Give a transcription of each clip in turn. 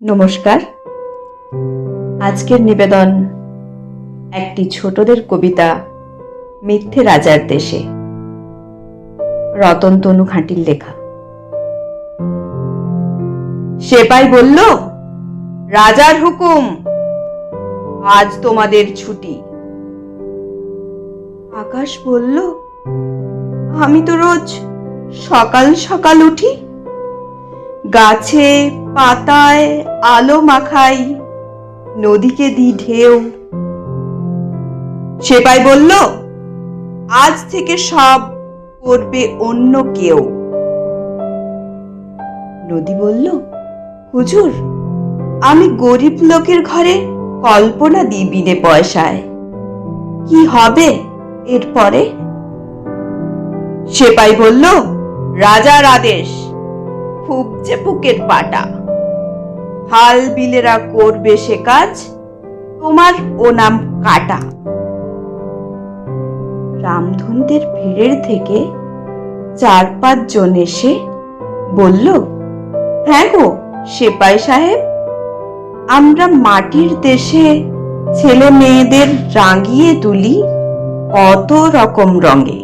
নমস্কার। আজকের নিবেদন, একটি ছোটদের কবিতা, মিথ্যে রাজার দেশে। রতন তনু খাঁটির লেখা। সেপাই বলল, রাজার হুকুম, আজ তোমাদের ছুটি। আকাশ বলল, আমি তো রোজ সকাল সকাল উঠি। গাছে পাতায় আলো মাখাই নদীকে দি ঢেউ। সেপাই বলল, আজ থেকে সব করবে অন্য কেউ। নদী বলল, হুজুর, আমি গরিব লোকের ঘরে কল্পনা দিই বিনে পয়সায়। কি হবে এরপরে? সেপাই বলল, রাজার আদেশ খুবছে বুকের পাটা। হাল বিলেরা করবে সে কাজ, তোমার ও নাম কাটা। রামধনদের ভিড়ের থেকে চার পাঁচ জন এসে বলল হ্যাঁ গো, সেপাই সাহেব, আমরা মাটির দেশে ছেলে মেয়েদের রাঙিয়ে তুলি কত রকম রঙে।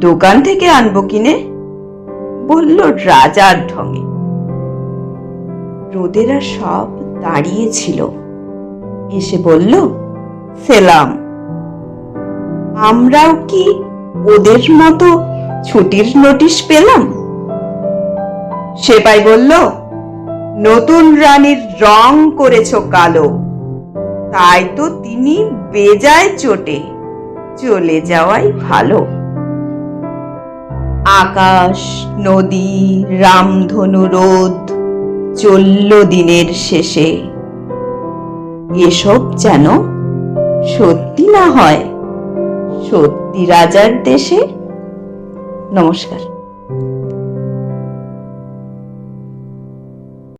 দোকান থেকে আনব কিনে, বলল রাজার ঢঙে। রোদেরা সব দাঁড়িয়েছিল এসে বলল, সেলাম, আমরাও কি ওদের মতো ছুটির নোটিশ পেলাম? সেপাই বলল, নতুন রানীর রং করেছ কালো, তাই তো তিনি বেজায় চোটে, চলে যাওয়াই ভালো। আকাশ, নদী, রামধনু, রোদ চলল দিনের শেষে। এসব যেন সত্যি না হয় সত্যি রাজার দেশে। নমস্কার।